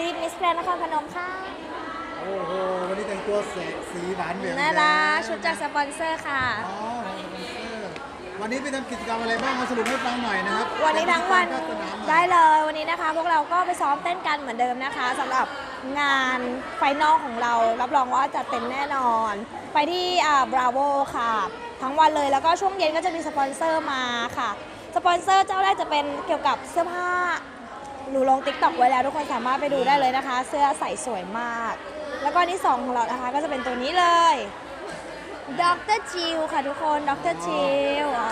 ลิฟมิสแกรนนครพนมค่ะ โอ้โห วันนี้แต่งตัวแสกสีหวานเหลืองน่ารักชุดจากสปอนเซอร์ค่ะ อ๋อวันนี้ไปทำกิจกรรมอะไรบ้างมาสรุปให้ฟังหน่อยนะครับวันนี้ทั้งวันก็สนามหน่อยได้เลยวันนี้นะคะ พวกเราก็ไปซ้อมเต้นกันเหมือนเดิมนะคะสำหรับงานไฟนอลของเรา รับรองว่าจะเต็มแน่นอน ไปที่อ่าบราโวค่ะ ทั้งวันเลยแล้วก็ช่วงเย็นก็จะมีสปอนเซอร์มาค่ะ สปอนเซอร์เจ้าแรกจะเป็นเกี่ยวกับเสื้อผ้า หนูลงติ๊กต็อกไว้แล้วทุกคนสามารถไปดูได้เลยนะคะ เสื้อใส่สวยมาก แล้วก็อันที่สองของเรานะคะก็จะเป็นตัวนี้เลยดรจิลค่ะทุกคนดรจิลอ๋อ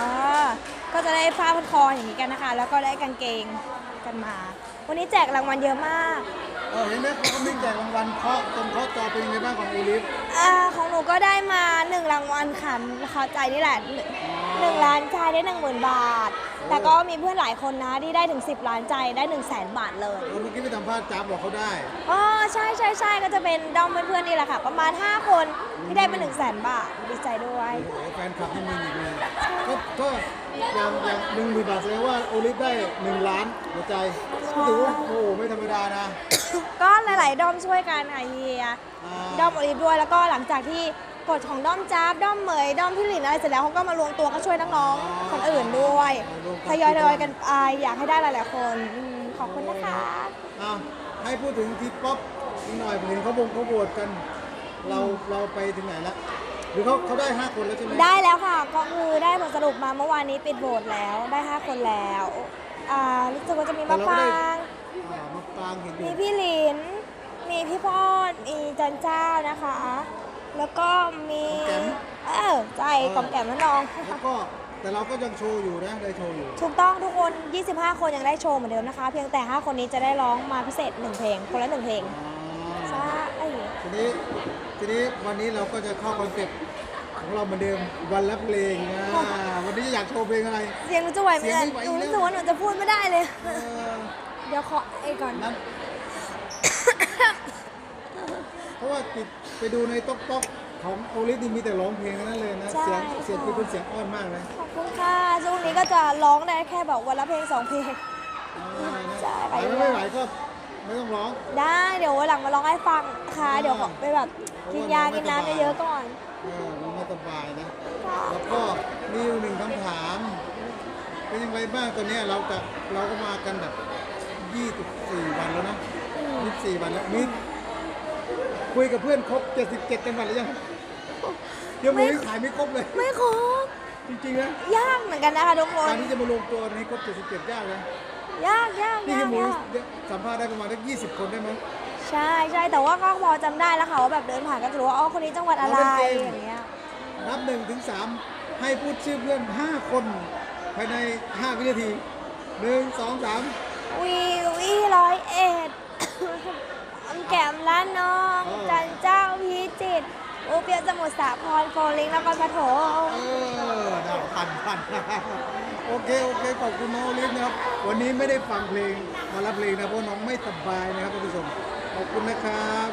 ก็จะได้ผ้าพันคออย่างนี้กันนะคะ แล้วก็ได้กางเกงกันมา วันนี้แจกรางวัลเยอะมาก เออเห็นไหมเขาก็มีแจกรางวัลเคาะตรงเคาะจอเป็นยังไงบ้างของโอลิฟอาของหนูก็ได้มาหนึ่งรางวัลค่ะขอใจนี่แหละหนึ่งหนึ่งล้านใจได้หนึ่งหมื่นบาท แต่ก็มีเพื่อนหลายคนนะที่ได้ถึง 10 ล้านใจได้1นึ่งแสนบาทเลยเออเมื่อกี้ไปสัมภาษณ์จ้าบบอกเขาได้ อ๋อใช่ใช่ใช่ก็จะเป็นด้อมเพื่อนๆนี่แหละค่ะ ประมาณ 5 คนที่ได้เป็น1นึ่งแสนบาทดีใจด้วยโอ้โหแฟนคลับนี่มีอีกเลยก็ก็อย่างอย่างหนึ่งหมื่นบาทแสดงว่าโอลิฟได้หนึ่งล้านหัวใจก็ถือว่าโอ้โหไม่ธรรมดานะ ก็หลายๆด้อมช่วยกันค่ะเฮียอ่าด้อมโอลิฟด้วยแล้วก็หลังจากที่ กฎของด้อมจ้าบด้อมเหมยด้อมพี่หลินอะไรเสร็จแล้วเขาก็มารวมตัวก็ช่วยน้องๆคนอื่นด้วยทยอยทยอยกันไปอยากให้ได้หลายๆคนอืมขอบคุณนะคะเอาให้พูดถึงทีป๊อปอีกหน่อยผมเห็นเขาบงเขาโหวตกัน เราเราไปถึงไหนละหรือเขาเขาได้ 5 คนแล้วใช่ไหมได้แล้วค่ะก็คือได้ผลสรุปมาเมื่อวานนี้ปิดโหวตแล้วได้ 5 คนแล้วอ่ารู้สึกว่าจะมีมะปราง อ่ามะปรางเห็นอยู่มีพี่หลิน มีพี่พรมีจันเจ้านะคะ แล้วก็มีเออใจกล่อมแก้มน้น้อง แล้วก็แต่เราก็ยังโชว์อยู่นะได้โชว์อยู่ ถูกต้องทุกคน 25 คนยังได้โชว์เหมือนเดิมนะคะ เพียงแต่ 5 คนนี้จะได้ร้องมาพิเศษ 1 เพลง คนละ 1 เพลงอ่าใช่ทีนี้ทีนี้วันนี้เราก็จะเข้าคอนเซ็ปต์ของเราเหมือนเดิมวันละเพลงนะวันนี้อยากโชว์เพลงอะไร เสียงหนูจะไหวไหมเสียงเนี่ยไม่ไหวหนูแล้วรู้สึกว่าหนูจะพูดไม่ได้เลย เออเดี๋ยวขอไอ้ก่อน นั้น เพราะว่าติดไปดูในต๊อกต๊อกของโอลิฟนี่มีแต่ร้องเพลงทั้งนั้นเลยนะ ใช่ เสียงเสียงคือเป็นเสียงอ้อนมากเลยขอบคุณค่ะช่วงนี้ก็จะร้องได้แค่แบบวันละเพลงสองเพลงอ่านะใช่ไหวไม่ไหวก็ไม่ต้องร้อง ได้เดี๋ยววันหลังมาร้องให้ฟังค่ะ เดี๋ยวขอไปแบบกินยากินน้ำเยอะๆก่อน เออมันไม่สบายนะ ค่ะ แล้วก็มีอยู่หนึ่งคำถาม เป็นยังไงบ้างตอนเนี้ยเราจะเราก็มากันแบบ 24 วันแล้วนะ24 วันแล้วมี คุยกับเพื่อนครบ 77 จังหวัดแล้วยังยังไม่ขายไม่ครบเลย ไม่ครบ จริงๆนะ ยากเหมือนกันนะคะทุกคนการที่จะมารวมตัวให้ครบ 77 ยากเลยยากยากนี่ยาคืกอหมูยากสัมภาษณ์ได้ประมาณสัก20 คนได้มั้งใช่ใช่แต่ว่าก็พอจำได้แล้วค่ะว่าแบบเดินผ่านก็จะรู้ว่าอ๋อคนนี้จังหวัดอะไรเราเป็นเกมอย่างเงี้ย นับ1ถึง3ให้พูดชื่อเพื่อน 5 คนภายใน 5 วินาที1 2 3วีวีร้อยเอ็ดอำแก้มล้านน้องอ๋อจันเจ้าพิ โอเปียสมุทรสาครโฟลิงนครปฐม เออดาวพันพันโอเค โอเค ขอบคุณน้องโอลิฟนะครับ วันนี้ไม่ได้ฟังเพลงมารับเพลงนะ เพราะน้องไม่สบายนะครับท่านผู้ชม ขอบคุณนะครับ